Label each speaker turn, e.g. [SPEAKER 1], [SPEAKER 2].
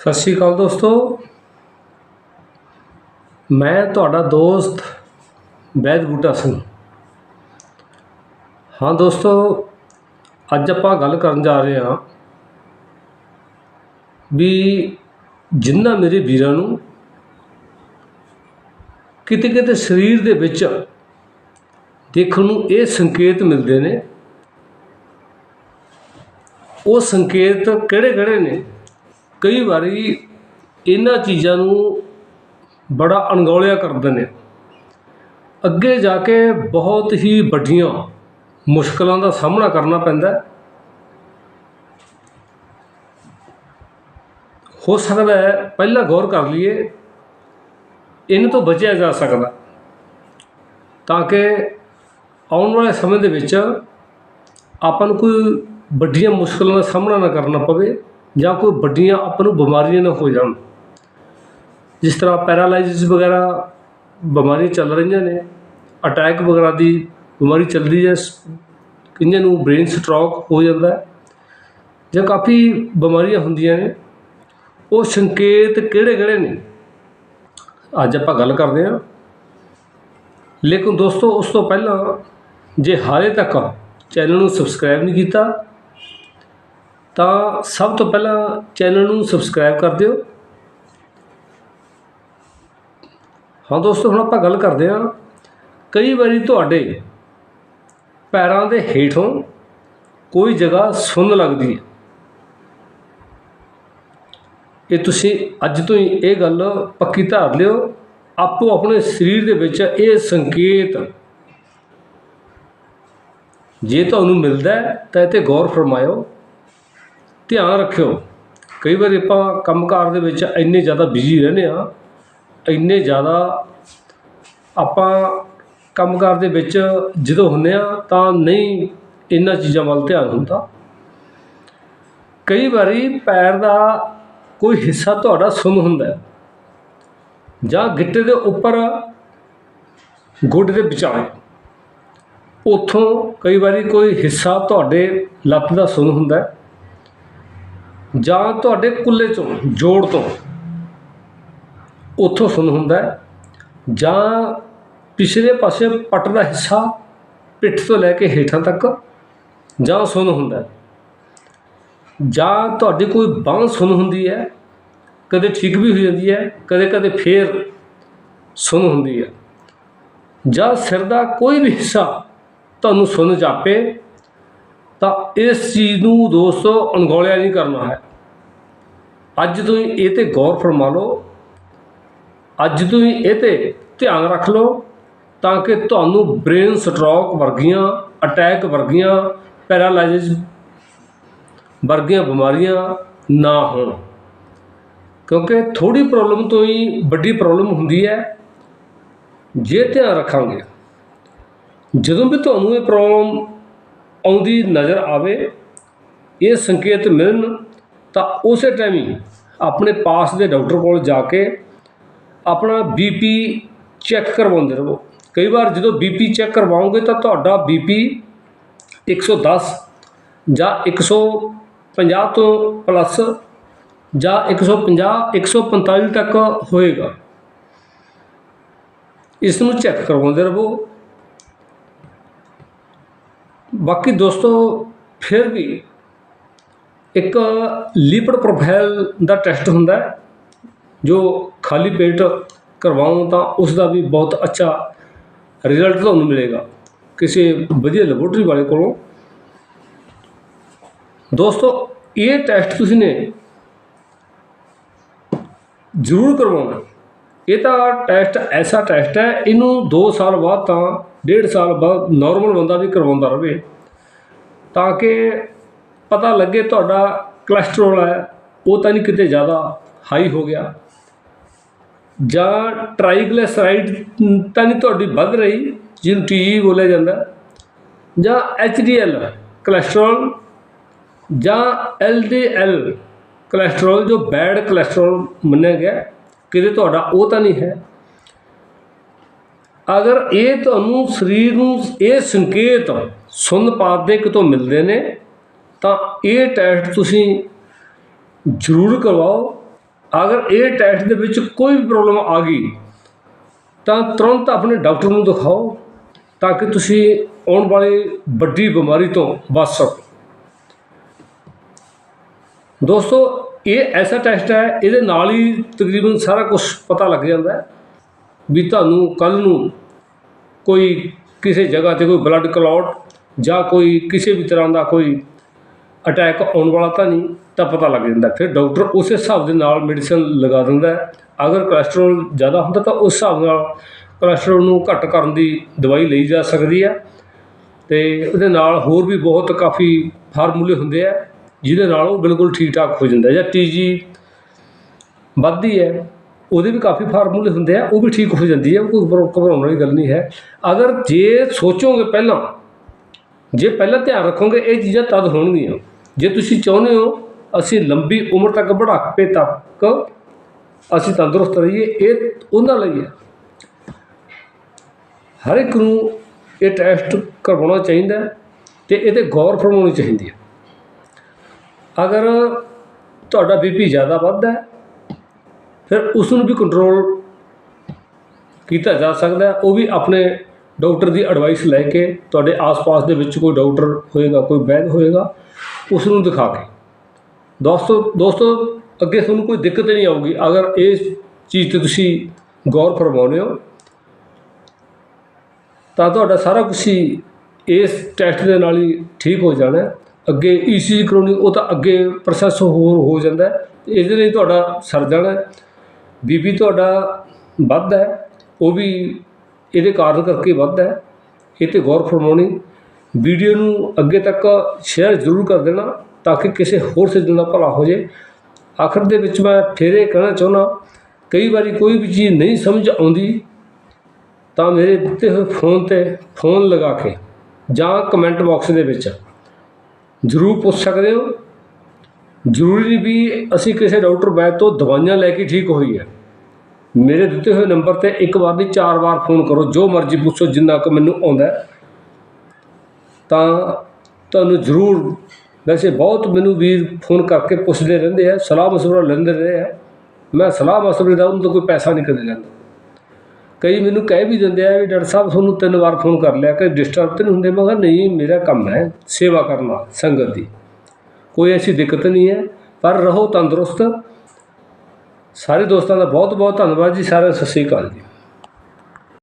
[SPEAKER 1] ਸਤਿ ਸ਼੍ਰੀ ਅਕਾਲ ਦੋਸਤੋ। ਮੈਂ ਤੁਹਾਡਾ ਦੋਸਤ ਵੈਦ ਬੂਟਾ ਸਿੰਘ। ਹਾਂ ਦੋਸਤੋ, ਅੱਜ ਆਪਾਂ ਗੱਲ ਕਰਨ ਜਾ ਰਹੇ ਹਾਂ ਵੀ ਜਿੰਨਾ ਮੇਰੇ ਵੀਰਾਂ ਨੂੰ ਕਿਤੇ ਕਿਤੇ ਸਰੀਰ ਦੇ ਵਿੱਚ ਦੇਖਣ ਨੂੰ ਇਹ ਸੰਕੇਤ ਮਿਲਦੇ ਨੇ, ਉਹ ਸੰਕੇਤ ਕਿਹੜੇ ਕਿਹੜੇ ਨੇ? ਕਈ ਵਾਰੀ ਇਹਨਾਂ ਚੀਜ਼ਾਂ ਨੂੰ ਬੜਾ ਅਣਗੌਲਿਆ ਕਰਦੇ ਨੇ। ਅੱਗੇ ਜਾ ਕੇ ਬਹੁਤ ਹੀ ਵੱਡੀਆਂ ਮੁਸ਼ਕਲਾਂ ਦਾ ਸਾਹਮਣਾ ਕਰਨਾ ਪੈਂਦਾ ਹੋ ਸਕਦਾ ਹੈ ਪਹਿਲਾਂ ਗੌਰ ਕਰ ਲਈਏ, ਇਹਨਾਂ ਤੋਂ ਬਚਿਆ ਜਾ ਸਕਦਾ। ਤਾਂ ਕਿ ਆਉਣ ਵਾਲੇ ਸਮੇਂ ਦੇ ਵਿੱਚ ਆਪਾਂ ਨੂੰ ਕੋਈ ਵੱਡੀਆਂ ਮੁਸ਼ਕਲਾਂ ਦਾ ਸਾਹਮਣਾ ਨਾ ਕਰਨਾ ਪਵੇ। ਜਾਂ ਕੋਈ ਵੱਡੀਆਂ ਆਪਾਂ ਨੂੰ ਬਿਮਾਰੀਆਂ ਨਾ ਹੋ ਜਾਣ। ਜਿਸ ਤਰ੍ਹਾਂ ਪੈਰਾਲਾਈਸਿਸ ਵਗੈਰਾ ਬਿਮਾਰੀਆਂ ਚੱਲ ਰਹੀਆਂ ਨੇ, ਅਟੈਕ ਵਗੈਰਾ ਦੀ ਬਿਮਾਰੀ ਚੱਲਦੀ ਹੈ, ਸ- ਕਈਆਂ ਨੂੰ ਬ੍ਰੇਨ ਸਟ੍ਰੋਕ ਹੋ ਜਾਂਦਾ ਹੈ, ਜਾਂ ਕਾਫੀ ਬਿਮਾਰੀਆਂ ਹੁੰਦੀਆਂ ਨੇ, ਉਹ ਸੰਕੇਤ ਕਿਹੜੇ ਕਿਹੜੇ ਨੇ? ਅੱਜ ਆਪਾਂ ਗੱਲ ਕਰਦੇ ਹਾਂ। ਲੇਕਿਨ ਦੋਸਤੋ, ਉਸ ਤੋਂ ਪਹਿਲਾਂ ਜੇ ਹਾਲੇ ਤੱਕ ਚੈਨਲ ਨੂੰ ਸਬਸਕ੍ਰਾਈਬ ਨਹੀਂ ਕੀਤਾ ਤਾਂ ਸਭ ਤੋਂ ਪਹਿਲਾਂ ਚੈਨਲ ਨੂੰ ਸਬਸਕ੍ਰਾਈਬ ਕਰ ਦਿਓ। ਹਾਂ ਦੋਸਤੋ, ਹੁਣ ਆਪਾਂ ਗੱਲ ਕਰਦੇ ਹਾਂ। ਕਈ ਵਾਰੀ ਤੁਹਾਡੇ ਪੈਰਾਂ ਦੇ ਹੇਠੋਂ ਕੋਈ ਜਗ੍ਹਾ ਸੁੰਨ ਲੱਗਦੀ ਹੈ। ਇਹ ਤੁਸੀਂ ਅੱਜ ਤੋਂ ਹੀ ਇਹ ਗੱਲ ਪੱਕੀ ਧਾਰ ਲਿਓ। ਆਪੋ ਆਪਣੇ ਸਰੀਰ ਦੇ ਵਿੱਚ ਇਹ ਸੰਕੇਤ ਜੇ ਤੁਹਾਨੂੰ ਮਿਲਦਾ ਹੈ, ਤਾਂ ਇਹ 'ਤੇ ਗੌਰ ਫਰਮਾਇਓ। ਧਿਆਨ ਰੱਖਿਓ, ਕਈ ਵਾਰੀ ਆਪਾਂ ਕੰਮਕਾਰ ਦੇ ਵਿੱਚ ਇੰਨੇ ਜ਼ਿਆਦਾ ਬਿਜ਼ੀ ਰਹਿੰਦੇ ਆ ਇੰਨੇ ਜ਼ਿਆਦਾ ਆਪਾਂ ਕੰਮਕਾਰ ਦੇ ਵਿੱਚ ਜਦੋਂ ਹੁੰਦੇ ਆ ਤਾਂ ਨਹੀਂ ਇਹਨਾਂ ਚੀਜ਼ਾਂ ਵੱਲ ਧਿਆਨ ਹੁੰਦਾ। ਕਈ ਵਾਰੀ ਪੈਰ ਦਾ ਕੋਈ ਹਿੱਸਾ ਤੁਹਾਡਾ ਸੁੰਨ ਹੁੰਦਾ ਜਾਂ ਗਿੱਟੇ ਦੇ ਉੱਪਰ ਗੁੱਡ ਦੇ ਵਿਚਾਲੇ, ਉੱਥੋਂ ਕਈ ਵਾਰੀ ਕੋਈ ਹਿੱਸਾ ਤੁਹਾਡੇ ਲੱਤ ਦਾ ਸੁੰਨ ਹੁੰਦਾ ਜਾਂ ਤੁਹਾਡੇ ਕੁੱਲੇ ਚੋਂ, ਜੋੜ ਤੋਂ। ਉੱਥੋਂ ਸੁਣ ਹੁੰਦਾ ਜਾਂ ਪਿਛਲੇ ਪਾਸੇ ਪੱਟ ਦਾ ਹਿੱਸਾ ਪਿੱਠ ਤੋਂ ਲੈ ਕੇ ਹੇਠਾਂ ਤੱਕ ਜਾਂ ਸੁਣ ਹੁੰਦਾ ਜਾਂ ਤੁਹਾਡੀ ਕੋਈ ਬਾਂਹ ਸੁਣ ਹੁੰਦੀ ਹੈ, ਕਦੇ ਠੀਕ ਵੀ ਹੋ ਜਾਂਦੀ ਹੈ, ਕਦੇ ਕਦੇ ਫੇਰ ਸੁਣ ਹੁੰਦੀ ਹੈ। ਜਾਂ ਸਿਰ ਦਾ ਕੋਈ ਵੀ ਹਿੱਸਾ ਤੁਹਾਨੂੰ ਸੁਣ ਜਾਪੇ ਤਾਂ ਇਸ ਚੀਜ਼ ਨੂੰ ਦੋਸਤੋ ਅਣਗੌਲਿਆ ਨਹੀਂ ਕਰਨਾ ਹੈ। ਅੱਜ ਤੋਂ ਹੀ ਇਹ ਤੇ ਗੌਰ ਫਰਮਾ ਲਓ। ਅੱਜ ਤੋਂ ਹੀ ਇਹ ਤੇ ਧਿਆਨ ਰੱਖ ਲਓ ਤਾਂ ਕਿ ਤੁਹਾਨੂੰ ਬ੍ਰੇਨ ਸਟ੍ਰੋਕ ਵਰਗੀਆਂ, ਅਟੈਕ ਵਰਗੀਆਂ, ਪੈਰਾਲਾਈਸਿਸ ਵਰਗੀਆਂ ਬਿਮਾਰੀਆਂ ਨਾ ਹੋਣ। ਕਿਉਂਕਿ ਥੋੜੀ ਪ੍ਰੋਬਲਮ ਤੋਂ ਹੀ ਵੱਡੀ ਪ੍ਰੋਬਲਮ ਹੁੰਦੀ ਹੈ। ਜੇ ਧਿਆਨ ਰੱਖਾਂਗੇ, ਜਦੋਂ ਵੀ ਤੁਹਾਨੂੰ ਇਹ ਪ੍ਰੋਬਲਮ ਆਉਂਦੀ ਨਜ਼ਰ ਆਵੇ, ਇਹ ਸੰਕੇਤ ਮਿਲਣ ਤਾਂ ਉਸੇ ਟਾਈਮ ਹੀ ਆਪਣੇ ਪਾਸ ਦੇ ਡਾਕਟਰ ਕੋਲ ਜਾ ਕੇ ਆਪਣਾ ਬੀਪੀ ਚੈੱਕ ਕਰਵਾਉਂਦੇ ਰਹੋ। ਕਈ ਵਾਰ ਜਦੋਂ ਬੀਪੀ ਚੈੱਕ ਕਰਵਾਓਗੇ ਤਾਂ ਤੁਹਾਡਾ ਬੀਪੀ 110 ਜਾਂ 150 ਤੋਂ ਪਲੱਸ ਜਾਂ 150 145 ਤੱਕ ਹੋਏਗਾ। ਇਸ ਨੂੰ ਚੈੱਕ ਕਰਵਾਉਂਦੇ ਰਹੋ। ਬਾਕੀ ਦੋਸਤੋ, ਫਿਰ ਵੀ ਇੱਕ ਲਿਪਡ ਪ੍ਰੋਫਾਈਲ ਦਾ ਟੈਸਟ ਹੁੰਦਾ ਜੋ ਖਾਲੀ ਪੇਟ ਕਰਵਾਉਂ ਤਾਂ ਉਸ ਦਾ ਵੀ ਬਹੁਤ ਅੱਛਾ ਰਿਜ਼ਲਟ ਤੁਹਾਨੂੰ ਮਿਲੇਗਾ ਕਿਸੇ ਵਧੀਆ ਲੈਬੋਰਟਰੀ ਵਾਲੇ ਕੋਲੋਂ। ਦੋਸਤੋ, ਇਹ ਟੈਸਟ ਤੁਸੀਂ ਨੇ ਜ਼ਰੂਰ ਕਰਵਾਉਣਾ। ਇਹ ਤਾਂ ਟੈਸਟ ਐਸਾ ਟੈਸਟ ਹੈ, ਇਹਨੂੰ 2 ਸਾਲ ਬਾਅਦ ਤਾਂ ਡੇਢ ਸਾਲ ਬਾਅਦ ਨਾਰਮਲ ਬੰਦਾ ਵੀ ਕਰਵਾਉਂਦਾ ਰਹੇ ਤਾਂ ਕਿ ਪਤਾ ਲੱਗੇ ਤੁਹਾਡਾ ਕੋਲੇਸਟ੍ਰੋਲ ਹੈ, ਉਹ ਤਾਂ ਨਹੀਂ ਕਿਤੇ ਜ਼ਿਆਦਾ ਹਾਈ ਹੋ ਗਿਆ ਜਾਂ ਟ੍ਰਾਈਗਲਿਸਰਾਈਡ ਤਾਂ ਨਹੀਂ ਤੁਹਾਡੀ ਵੱਧ ਰਹੀ, ਜਿਹਨੂੰ ਟੀਜੀ ਬੋਲਿਆ ਜਾਂਦਾ ਹੈ। ਜਾਂ ਐਚਡੀਐਲ ਕੋਲੇਸਟ੍ਰੋਲ ਜਾਂ ਐਲਡੀਐਲ ਕੋਲੇਸਟ੍ਰੋਲ ਜੋ ਬੈਡ ਕੋਲੇਸਟ੍ਰੋਲ ਮੰਨਿਆ ਗਿਆ, ਕਿਤੇ ਤੁਹਾਡਾ ਉਹ ਤਾਂ ਨਹੀਂ ਹੈ ਅਗਰ ਇਹ ਤੁਹਾਨੂੰ ਸਰੀਰ ਨੂੰ ਇਹ ਸੰਕੇਤ ਸੁਣ ਪਾਤ ਦੇ ਕਿਤੋਂ ਮਿਲਦੇ ਨੇ, ਤਾਂ ਇਹ ਟੈਸਟ ਤੁਸੀਂ ਜ਼ਰੂਰ ਕਰਵਾਓ। ਅਗਰ ਇਹ ਟੈਸਟ ਦੇ ਵਿੱਚ ਕੋਈ ਵੀ ਪ੍ਰੋਬਲਮ ਆ ਗਈ, ਤਾਂ ਤੁਰੰਤ ਆਪਣੇ ਡਾਕਟਰ ਨੂੰ ਦਿਖਾਓ, ਤਾਂ ਕਿ ਤੁਸੀਂ ਆਉਣ ਵਾਲੀ ਵੱਡੀ ਬਿਮਾਰੀ ਤੋਂ ਬਚ ਸਕੋ। ਦੋਸਤੋ, ਇਹ ਐਸਾ ਟੈਸਟ ਹੈ, ਇਹਦੇ ਨਾਲ ਹੀ ਤਕਰੀਬਨ ਸਾਰਾ ਕੁਝ ਪਤਾ ਲੱਗ ਜਾਂਦਾ ਹੈ। ਵੀ ਤੁਹਾਨੂੰ ਕੱਲ ਨੂੰ ਕੋਈ ਕਿਸੇ ਜਗ੍ਹਾ ਤੇ ਕੋਈ ਬਲੱਡ ਕਲੌਟ ਜਾਂ ਕੋਈ ਕਿਸੇ ਵੀ ਤਰ੍ਹਾਂ ਦਾ ਕੋਈ ਅਟੈਕ ਆਉਣ ਵਾਲਾ ਤਾਂ ਨਹੀਂ, ਤਾਂ ਪਤਾ ਲੱਗ ਜਾਂਦਾ। ਫਿਰ ਡਾਕਟਰ ਉਸ ਹਿਸਾਬ ਦੇ ਨਾਲ ਮੈਡੀਸਨ ਲਗਾ ਦਿੰਦਾ ਹੈ। ਅਗਰ ਕੋਲੇਸਟ੍ਰੋਲ ਜ਼ਿਆਦਾ ਹੁੰਦਾ ਤਾਂ ਉਸ ਹਿਸਾਬ ਨਾਲ ਕੋਲੇਸਟ੍ਰੋਲ ਨੂੰ ਘੱਟ ਕਰਨ ਦੀ ਦਵਾਈ ਲਈ ਜਾ ਸਕਦੀ ਹੈ ਤੇ ਉਹਦੇ ਨਾਲ ਹੋਰ ਵੀ ਬਹੁਤ ਕਾਫੀ ਫਾਰਮੂਲੇ ਹੁੰਦੇ ਆ, ਜਿਹਦੇ ਨਾਲ ਉਹ ਬਿਲਕੁਲ ਠੀਕ ਠਾਕ ਹੋ ਜਾਂਦਾ ਜਾਂ ਤੀਜੀ ਵੱਧਦੀ ਹੈ। ਉਹਦੇ ਵੀ ਕਾਫੀ ਫਾਰਮੂਲੇ ਹੁੰਦੇ ਆ, ਉਹ ਵੀ ਠੀਕ ਹੋ ਜਾਂਦੀ ਹੈ ਕੋਈ ਘਬਰਾਉਣ ਵਾਲੀ ਗੱਲ ਨਹੀਂ ਹੈ। ਅਗਰ ਜੇ ਸੋਚੋਗੇ ਪਹਿਲਾਂ, ਜੇ ਪਹਿਲਾਂ ਧਿਆਨ ਰੱਖੋਗੇ, ਇਹ ਚੀਜ਼ਾਂ ਤਦ ਹੋਣਗੀਆਂ। ਜੇ ਤੁਸੀਂ ਚਾਹੁੰਦੇ ਹੋ, ਅਸੀਂ ਲੰਬੀ ਉਮਰ ਤੱਕ ਬੁਢਾਪੇ ਤੱਕ ਅਸੀਂ ਤੰਦਰੁਸਤ ਰਹੀਏ, ਇਹ ਉਹਨਾਂ ਲਈ ਹੈ। ਹਰ ਇੱਕ ਨੂੰ ਇਹ ਟੈਸਟ ਕਰਵਾਉਣਾ ਚਾਹੀਦਾ ਹੈ ਤੇ ਇਹਤੇ ਗੌਰ ਫਰਮਾਉਣੀ ਚਾਹੀਦੀ ਹੈ। ਅਗਰ ਤੁਹਾਡਾ ਬੀਪੀ ਜ਼ਿਆਦਾ ਵੱਧਦਾ ਹੈ ਫਿਰ ਉਸ ਨੂੰ ਵੀ ਕੰਟਰੋਲ ਕੀਤਾ ਜਾ ਸਕਦਾ ਉਹ ਵੀ ਆਪਣੇ ਡਾਕਟਰ ਦੀ ਐਡਵਾਈਸ ਲੈ ਕੇ ਤੁਹਾਡੇ ਆਸ-ਪਾਸ ਦੇ ਵਿੱਚ ਕੋਈ ਡਾਕਟਰ ਹੋਏਗਾ, ਕੋਈ ਵੈਦ ਹੋਏਗਾ ਉਸ ਨੂੰ ਦਿਖਾ ਕੇ। ਦੋਸਤੋ ਦੋਸਤੋ, ਅੱਗੇ ਤੁਹਾਨੂੰ ਕੋਈ ਦਿੱਕਤ ਨਹੀਂ ਆਊਗੀ। ਅਗਰ ਇਸ ਚੀਜ਼ ਤੇ ਤੁਸੀਂ ਗੌਰ ਫਰਮਾਉਂਦੇ ਹੋ, ਤਾਂ ਤੁਹਾਡਾ ਸਾਰਾ ਕੁਝ ਹੀ ਇਸ ਟੈਸਟ ਦੇ ਨਾਲ ਹੀ ਠੀਕ ਹੋ ਜਾਣਾ ਹੈ। ਅੱਗੇ ਈਸੀਜੀ ਕਰਾਉਣੀ, ਉਹ ਤਾਂ ਅੱਗੇ ਪ੍ਰੋਸੈਸ ਹੋਰ ਹੋ ਜਾਂਦਾ ਇਹਦੇ ਲਈ ਤੁਹਾਡਾ ਸਰ ਜਾਣਾ ਬੀਪੀ ਤੁਹਾਡਾ ਵੱਧਦਾ ਹੈ, ਉਹ ਵੀ ਇਹਦੇ ਕਾਰਨ ਕਰਕੇ ਵੱਧਦਾ ਹੈ। ਇਹ ਤੇ ਗੌਰ ਫਰਮਾਉਣੀ, ਵੀਡੀਓ ਨੂੰ ਅੱਗੇ ਤੱਕ ਸ਼ੇਅਰ ਜ਼ਰੂਰ ਕਰ ਦੇਣਾ ਤਾਂ ਕਿ ਕਿਸੇ ਹੋਰ ਸੱਜਣ ਦਾ ਭਲਾ ਹੋ ਜੇ। ਆਖਰ ਦੇ ਵਿੱਚ ਮੈਂ ਫਿਰ ਇਹ ਕਹਿਣਾ ਚਾਹੁੰਦਾ, ਕਈ ਵਾਰੀ ਕੋਈ ਵੀ ਚੀਜ਼ ਨਹੀਂ ਸਮਝ ਆਉਂਦੀ, ਤਾਂ ਮੇਰੇ ਦਿੱਤੇ ਹੋਏ ਫੋਨ ਤੇ ਫੋਨ ਲਗਾ ਕੇ ਜਾਂ ਕਮੈਂਟ ਬਾਕਸ ਦੇ ਵਿੱਚ ਜ਼ਰੂਰ ਪੁੱਛ ਸਕਦੇ ਹੋ। ਜ਼ਰੂਰੀ ਨਹੀਂ ਵੀ ਅਸੀਂ ਕਿਸੇ ਡਾਕਟਰ ਵੈਦ ਤੋਂ ਦਵਾਈਆਂ ਲੈ ਕੇ ਠੀਕ ਹੋਈ ਹੈ। ਮੇਰੇ ਦਿੱਤੇ ਹੋਏ ਨੰਬਰ ਤੇ ਇੱਕ ਵਾਰ ਨਹੀਂ, ਚਾਰ ਵਾਰ ਫੋਨ ਕਰੋ, ਜੋ ਮਰਜ਼ੀ ਪੁੱਛੋ, ਜਿੰਨਾ ਕੁ ਮੈਨੂੰ ਆਉਂਦਾ ਤਾਂ ਤੁਹਾਨੂੰ ਜ਼ਰੂਰ ਵੈਸੇ ਬਹੁਤ ਮੈਨੂੰ ਵੀਰ ਫੋਨ ਕਰਕੇ ਪੁੱਛਦੇ ਰਹਿੰਦੇ ਆ, ਸਲਾਹ ਮਸ਼ਵਰਾ ਲੈਂਦੇ ਰਹੇ ਆ। ਮੈਂ ਸਲਾਹ ਮਸ਼ਵਰੇ ਦਾ ਉਹਨਾਂ ਤੋਂ ਕੋਈ ਪੈਸਾ ਨਹੀਂ ਕਦੇ ਲੈਂਦਾ। ਕਈ ਮੈਨੂੰ ਕਹਿ ਵੀ ਦਿੰਦੇ ਆ ਵੀ ਡਾਕਟਰ ਸਾਹਿਬ, ਤੁਹਾਨੂੰ ਤਿੰਨ ਵਾਰ ਫੋਨ ਕਰ ਲਿਆ ਕਿ ਡਿਸਟਰਬ ਤਾਂ ਨਹੀਂ ਹੁੰਦੇ। ਮੈਂ ਕਿਹਾ, ਨਹੀਂ, ਮੇਰਾ ਕੰਮ ਹੈ ਸੇਵਾ ਕਰਨਾ ਸੰਗਤ ਦੀ। ਕੋਈ ਐਸੀ ਦਿੱਕਤ ਨਹੀਂ ਹੈ, ਪਰ ਰਹੋ ਤੰਦਰੁਸਤ। ਸਾਰੇ ਦੋਸਤਾਂ ਦਾ ਬਹੁਤ ਬਹੁਤ ਧੰਨਵਾਦ ਜੀ, ਸਾਰਿਆਂ ਸਤਿ ਸ੍ਰੀ ਅਕਾਲ ਜੀ।